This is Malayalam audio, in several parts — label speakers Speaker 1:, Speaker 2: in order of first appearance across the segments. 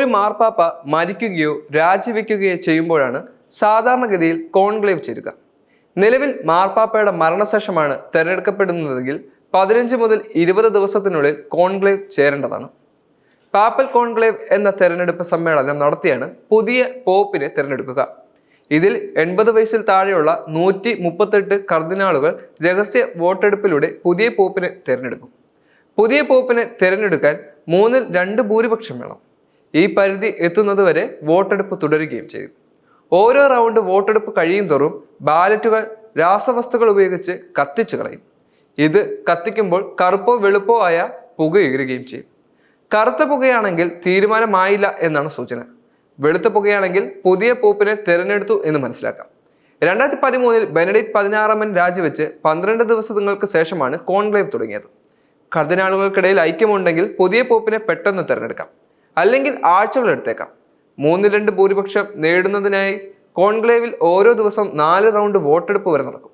Speaker 1: ഒരു മാർപ്പാപ്പ മരിക്കുകയോ രാജിവെക്കുകയോ ചെയ്യുമ്പോഴാണ് സാധാരണഗതിയിൽ കോൺക്ലേവ് ചേരുക. നിലവിൽ മാർപ്പാപ്പയുടെ മരണശേഷമാണ് തിരഞ്ഞെടുക്കപ്പെടുന്നതെങ്കിൽ പതിനഞ്ച് മുതൽ ഇരുപത് ദിവസത്തിനുള്ളിൽ കോൺക്ലേവ് ചേരേണ്ടതാണ്. പാപ്പൽ കോൺക്ലേവ് എന്ന തെരഞ്ഞെടുപ്പ് സമ്മേളനം നടത്തിയാണ് പുതിയ പോപ്പിനെ തിരഞ്ഞെടുക്കുക. ഇതിൽ എൺപത് വയസ്സിൽ താഴെയുള്ള നൂറ്റി മുപ്പത്തെട്ട് കർദിനാളുകൾ രഹസ്യ വോട്ടെടുപ്പിലൂടെ പുതിയ പോപ്പിനെ തിരഞ്ഞെടുക്കും. പുതിയ പോപ്പിനെ തിരഞ്ഞെടുക്കാൻ മൂന്നിൽ രണ്ട് ഭൂരിപക്ഷം വേണം. ഈ പരിധി എത്തുന്നതുവരെ വോട്ടെടുപ്പ് തുടരുകയും ചെയ്യും. ഓരോ റൗണ്ട് വോട്ടെടുപ്പ് കഴിയും തോറും ബാലറ്റുകൾ രാസവസ്തുക്കൾ ഉപയോഗിച്ച് കത്തിച്ചു കളയും. ഇത് കത്തിക്കുമ്പോൾ കറുപ്പോ വെളുപ്പോ ആയ പുക ഉയരുകയും ചെയ്യും. കറുത്ത പുകയാണെങ്കിൽ തീരുമാനമായില്ല എന്നാണ് സൂചന. വെളുത്ത പുകയാണെങ്കിൽ പുതിയ പോപ്പിനെ തിരഞ്ഞെടുത്തു എന്ന് മനസ്സിലാക്കാം. രണ്ടായിരത്തി പതിമൂന്നിൽ ബെനഡിക്ട് പതിനാറാമൻ രാജിവെച്ച് പന്ത്രണ്ട് ദിവസങ്ങൾക്ക് ശേഷമാണ് കോൺക്ലേവ് തുടങ്ങിയത്. കർദിനാളുകൾക്കിടയിൽ ഐക്യമുണ്ടെങ്കിൽ പുതിയ പോപ്പിനെ പെട്ടെന്ന് തിരഞ്ഞെടുക്കാം. അല്ലെങ്കിൽ ആഴ്ചകൾ എടുത്തേക്കാം മൂന്നിൽ രണ്ട് ഭൂരിപക്ഷം നേടുന്നതിനായി കോൺക്ലേവിൽ ഓരോ ദിവസം നാല് റൗണ്ട് വോട്ടെടുപ്പ് വരെ നടക്കും.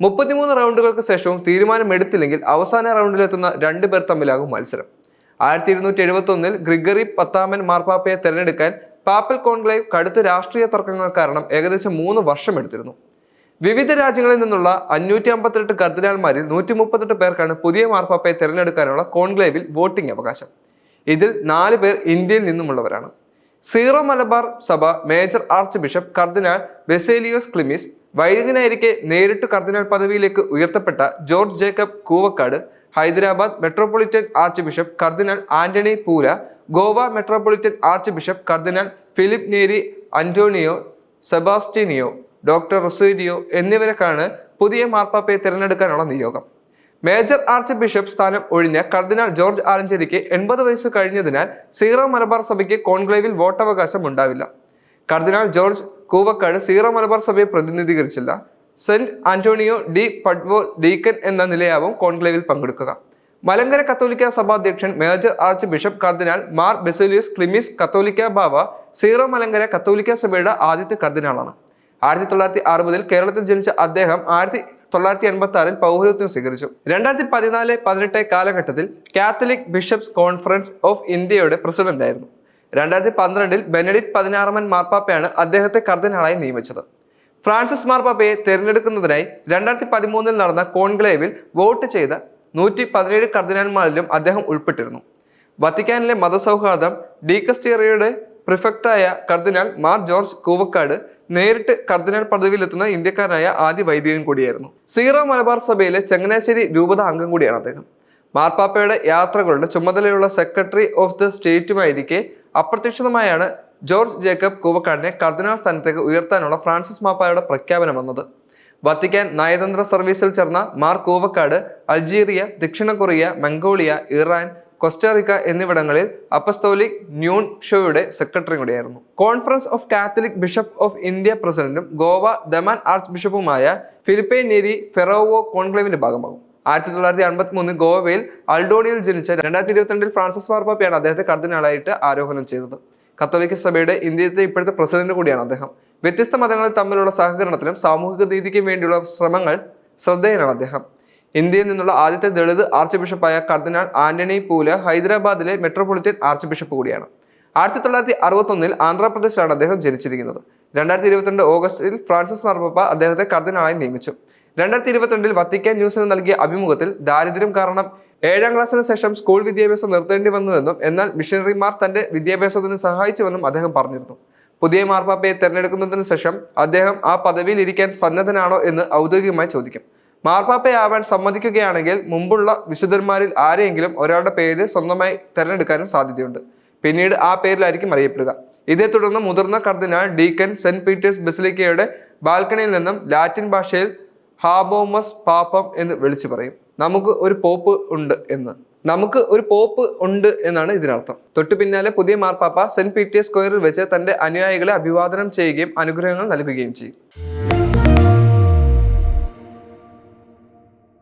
Speaker 1: മുപ്പത്തിമൂന്ന് റൗണ്ടുകൾക്ക് ശേഷവും തീരുമാനം തീരുമാനമെടുത്തില്ലെങ്കിൽ അവസാന റൗണ്ടിലെത്തുന്ന രണ്ട് പേർ തമ്മിലാകും മത്സരം. ആയിരത്തി ഇരുന്നൂറ്റി എഴുപത്തി ഒന്നിൽ ഗ്രിഗറി പത്താമൻ മാർപ്പാപ്പയെ തിരഞ്ഞെടുക്കാൻ പാപ്പൽ കോൺക്ലേവ് കടുത്ത രാഷ്ട്രീയ തർക്കങ്ങൾ കാരണം ഏകദേശം മൂന്ന് വർഷം എടുത്തിരുന്നു വിവിധ രാജ്യങ്ങളിൽ നിന്നുള്ള അഞ്ഞൂറ്റി അമ്പത്തെട്ട് കർദിനാൾമാരിൽ നൂറ്റി മുപ്പത്തെട്ട് പേർക്കാണ് പുതിയ മാർപ്പാപ്പയെ തിരഞ്ഞെടുക്കാനുള്ള കോൺക്ലേവിൽ വോട്ടിംഗ് അവകാശം. ഇതിൽ നാല് പേർ ഇന്ത്യയിൽ നിന്നുമുള്ളവരാണ്. സീറോ മലബാർ സഭ major arch bishop cardinal Baselios Cleemis വൈദികനായിരിക്കെ നേരിട്ട് കർദിനാൾ പദവിയിലേക്ക് ഉയർത്തപ്പെട്ട George Jacob Koovakad Hyderabad metropolitan arch bishop cardinal Anthony Poola Goa metropolitan arch bishop cardinal Filipe Neri Antonio Sebastiao doctor Rosario എന്നിവരൊക്കെയാണ് പുതിയ മാർപ്പാപ്പയെ തിരഞ്ഞെടുക്കാനുള്ള നിയോഗം. മേജർ ആർച്ച് ബിഷപ്പ് സ്ഥാനം ഒഴിഞ്ഞ കർദിനാൾ ജോർജ് ആലഞ്ചേരിക്ക് എൺപത് വയസ്സ് കഴിഞ്ഞതിനാൽ സീറോ മലബാർ സഭയ്ക്ക് കോൺക്ലേവിൽ വോട്ടവകാശം ഉണ്ടാവില്ല. കർദിനാൾ ജോർജ് കൂവക്കാട് സീറോ മലബാർ സഭയെ പ്രതിനിധീകരിച്ചില്ല. Saint Antonio de Padua deacon എന്ന നിലയാവും കോൺക്ലേവിൽ പങ്കെടുക്കുക. മലങ്കര കത്തോലിക്ക സഭാധ്യക്ഷൻ major arch bishop cardinal Mar Baselios Cleemis കത്തോലിക്ക ബാവ സീറോ മലങ്കര കത്തോലിക്ക സഭയുടെ ആദ്യത്തെ കർദിനാളാണ്. ആയിരത്തി തൊള്ളായിരത്തി അറുപതിൽ കേരളത്തിൽ ജനിച്ച അദ്ദേഹം ആയിരത്തി തൊള്ളായിരത്തി എൺപത്തി ആറിൽ പൗരത്വം സ്വീകരിച്ചു. രണ്ടായിരത്തി പതിനാല് പതിനെട്ട് കാലഘട്ടത്തിൽ കാത്തലിക് ബിഷപ്സ് കോൺഫറൻസ് ഓഫ് ഇന്ത്യയുടെ പ്രസിഡന്റ് ആയിരുന്നു. രണ്ടായിരത്തി പന്ത്രണ്ടിൽ ബെനഡിക്ട് പതിനാറാമൻ മാർപ്പാപ്പയാണ് അദ്ദേഹത്തെ കർദിനാളായി നിയമിച്ചത്. ഫ്രാൻസിസ് മാർപ്പാപ്പയെ തിരഞ്ഞെടുക്കുന്നതിനായി രണ്ടായിരത്തി പതിമൂന്നിൽ നടന്ന കോൺക്ലേവിൽ വോട്ട് ചെയ്ത നൂറ്റി പതിനേഴ് കർദിനാന്മാരിലും അദ്ദേഹം ഉൾപ്പെട്ടിരുന്നു. വത്തിക്കാനിലെ മതസൗഹാർദ്ദം ഡീകസ്റ്റേറിയയുടെ പ്രിഫക്റ്റായ കർദിനാൾ മാർ ജോർജ് കൂവക്കാട് നേരിട്ട് കർദിനാൾ പദവിയിലെത്തുന്ന ഇന്ത്യക്കാരനായ ആദ്യ വൈദികൻ കൂടിയായിരുന്നു. സീറോ മലബാർ സഭയിലെ ചങ്ങനാശ്ശേരി രൂപത അംഗം കൂടിയാണ് അദ്ദേഹം. മാർപ്പാപ്പയുടെ യാത്രകളുടെ ചുമതലയുള്ള സെക്രട്ടറി ഓഫ് ദ സ്റ്റേറ്റുമായിരിക്കെ അപ്രതീക്ഷിതമായാണ് ജോർജ് ജേക്കബ് കൂവക്കാടിനെ കർദിനാൾ സ്ഥാനത്തേക്ക് ഉയർത്താനുള്ള ഫ്രാൻസിസ് മാപ്പായുടെ പ്രഖ്യാപനം വന്നത്. വത്തിക്കാൻ നയതന്ത്ര സർവീസിൽ ചേർന്ന മാർ കൂവക്കാട് അൾജീരിയ ദക്ഷിണ കൊറിയ മംഗോളിയ ഇറാൻ കൊസ്റ്റാറിക്ക എന്നിവിടങ്ങളിൽ അപ്പസ്തോലിക് ന്യൂൺ ഷോയുടെ സെക്രട്ടറി കൂടിയായിരുന്നു. Conference of Catholic bishop of India പ്രസിഡന്റും ഗോവ ദമാൻ ആർച്ച് ബിഷപ്പുമായ ഫിലിപ്പൈൻ നെരി ഫെറോവോ കോൺക്ലേവിന്റെ ഭാഗമാകും. ആയിരത്തി തൊള്ളായിരത്തി അൻപത്തി മൂന്ന് ഗോവയിൽ അൾഡോണിയിൽ ജനിച്ച രണ്ടായിരത്തി ഇരുപത്തിരണ്ടിൽ ഫ്രാൻസിസ് മാർപ്പാപ്പയാണ് അദ്ദേഹത്തെ കർദിനാളായിട്ട് ആരോഹണം ചെയ്തത്. കത്തോലിക്ക സഭയുടെ ഇന്ത്യയിലെ ഇപ്പോഴത്തെ പ്രസിഡന്റ് കൂടിയാണ് അദ്ദേഹം. വ്യത്യസ്ത മതങ്ങൾ തമ്മിലുള്ള സഹകരണത്തിനും സാമൂഹിക നീതിക്കും വേണ്ടിയുള്ള ശ്രമങ്ങൾ ശ്രദ്ധേയനാണ് അദ്ദേഹം. ഇന്ത്യയിൽ നിന്നുള്ള ആദ്യത്തെ ദളിത് ആർച്ച് ബിഷപ്പായ കർദിനാൾ ആന്റണി പൂല ഹൈദരാബാദിലെ മെട്രോപൊളിറ്റൻ ആർച്ച് ബിഷപ്പ് കൂടിയാണ്. ആയിരത്തി തൊള്ളായിരത്തി അറുപത്തൊന്നിൽ ആന്ധ്രാപ്രദേശിലാണ് അദ്ദേഹം ജനിച്ചിരിക്കുന്നത്. രണ്ടായിരത്തി ഇരുപത്തിരണ്ട് ഓഗസ്റ്റിൽ ഫ്രാൻസിസ് മാർപ്പാപ്പ അദ്ദേഹത്തെ കർദിനാളായി നിയമിച്ചു. രണ്ടായിരത്തി ഇരുപത്തിരണ്ടിൽ വത്തിക്കാൻ ന്യൂസിന് നൽകിയ അഭിമുഖത്തിൽ ദാരിദ്ര്യം കാരണം ഏഴാം ക്ലാസ്സിന് ശേഷം സ്കൂൾ വിദ്യാഭ്യാസം നിർത്തേണ്ടി വന്നുവെന്നും എന്നാൽ മിഷനറിമാർ തന്റെ വിദ്യാഭ്യാസത്തിന് സഹായിച്ചുവെന്നും അദ്ദേഹം പറഞ്ഞിരുന്നു. പുതിയ മാർപ്പാപ്പയെ തെരഞ്ഞെടുക്കുന്നതിന് ശേഷം അദ്ദേഹം ആ പദവിയിൽ ഇരിക്കാൻ സന്നദ്ധനാണോ എന്ന് ഔദ്യോഗികമായി ചോദിക്കും. മാർപ്പാപ്പയാവാൻ സമ്മതിക്കുകയാണെങ്കിൽ മുമ്പുള്ള വിശുദ്ധന്മാരിൽ ആരെയെങ്കിലും ഒരാളുടെ പേര് സ്വന്തമായി തെരഞ്ഞെടുക്കാനും സാധ്യതയുണ്ട്. പിന്നീട് ആ പേരിലായിരിക്കും അറിയപ്പെടുക. ഇതേ തുടർന്ന് മുതിർന്ന കർദിനാൾ ഡീക്കൻ സെന്റ് പീറ്റേഴ്സ് ബസിലിക്കയുടെ ബാൽക്കണിയിൽ നിന്നും ലാറ്റിൻ ഭാഷയിൽ ഹാബോമസ് പാപ്പം എന്ന് വിളിച്ചു പറയും. നമുക്ക് ഒരു പോപ്പ് ഉണ്ട് എന്ന്. നമുക്ക് ഒരു പോപ്പ് ഉണ്ട് എന്നാണ് ഇതിനർത്ഥം. തൊട്ടു പിന്നാലെ പുതിയ മാർപ്പാപ്പ സെന്റ് പീറ്റേഴ്സ് സ്ക്വയറിൽ വെച്ച് തന്റെ അനുയായികളെ അഭിവാദനം ചെയ്യുകയും അനുഗ്രഹങ്ങൾ നൽകുകയും ചെയ്യും.